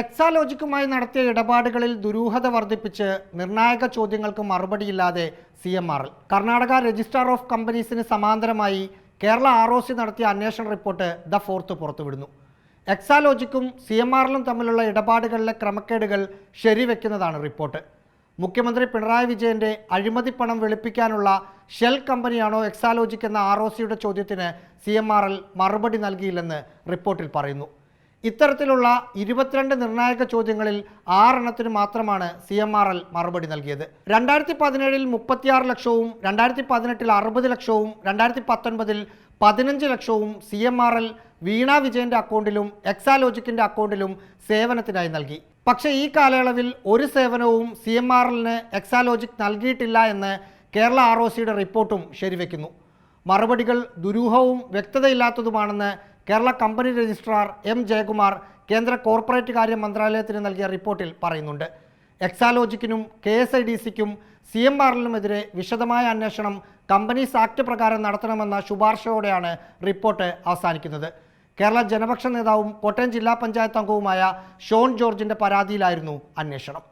എക്സാലോജിക്കുമായി നടത്തിയ ഇടപാടുകളിൽ ദുരൂഹത വർദ്ധിപ്പിച്ച് നിർണായക ചോദ്യങ്ങൾക്ക് മറുപടിയില്ലാതെ C M R L. Karnataka registrar of കമ്പനീസിന് സമാന്തരമായി കേരള ആർ ഒ സി നടത്തിയ അന്വേഷണ റിപ്പോർട്ട് ദ ഫോർത്ത് പുറത്തുവിടുന്നു. എക്സാലോജിക്കും സി എം എല്ലും തമ്മിലുള്ള ഇടപാടുകളിലെ ക്രമക്കേടുകൾ ശരിവെക്കുന്നതാണ് റിപ്പോർട്ട്. മുഖ്യമന്ത്രി പിണറായി വിജയന്റെ പണം വെളുപ്പിക്കാനുള്ള ഷെൽ കമ്പനിയാണോ എക്സാലോജിക് എന്ന ആർ ഒ സിയുടെ ചോദ്യത്തിന് സി എം ആർ എൽ മറുപടി നൽകിയില്ലെന്ന് റിപ്പോർട്ടിൽ പറയുന്നു. ഇത്തരത്തിലുള്ള ഇരുപത്തിരണ്ട് നിർണായക ചോദ്യങ്ങളിൽ ആറെണ്ണത്തിന് മാത്രമാണ് സി എം ആർ എൽ മറുപടി നൽകിയത്. രണ്ടായിരത്തി പതിനേഴിൽ മുപ്പത്തിയാറ് ലക്ഷവും രണ്ടായിരത്തി പതിനെട്ടിൽ അറുപത് ലക്ഷവും രണ്ടായിരത്തി പത്തൊൻപതിൽ പതിനഞ്ച് ലക്ഷവും C M R L Veena വിജയന്റെ അക്കൗണ്ടിലും എക്സാലോജിക്കിന്റെ അക്കൗണ്ടിലും സേവനത്തിനായി നൽകി. പക്ഷേ ഈ കാലയളവിൽ ഒരു സേവനവും സി എം ആർ എല്ലിന് എക്സാലോജിക് നൽകിയിട്ടില്ല എന്ന് കേരള ആർ ഒ സിയുടെ റിപ്പോർട്ടും ശരിവെക്കുന്നു. മറുപടികൾ ദുരൂഹവും വ്യക്തതയില്ലാത്തതുമാണെന്ന് Kerala company registrar M Jayakumar കേന്ദ്ര കോർപ്പറേറ്റ് കാര്യ മന്ത്രാലയത്തിന് നൽകിയ റിപ്പോർട്ടിൽ പറയുന്നുണ്ട്. എക്സാലോജിക്കിനും കെ എസ് ഐ ഡി സിക്കും സി എം ആറിനുമെതിരെ വിശദമായ അന്വേഷണം കമ്പനീസ് ആക്ട് പ്രകാരം നടത്തണമെന്ന ശുപാർശയോടെയാണ് റിപ്പോർട്ട് അവസാനിക്കുന്നത്. കേരള ജനപക്ഷ നേതാവും കോട്ടയം ജില്ലാ പഞ്ചായത്ത് അംഗവുമായ ഷോൺ ജോർജിന്റെ പരാതിയിലായിരുന്നു അന്വേഷണം.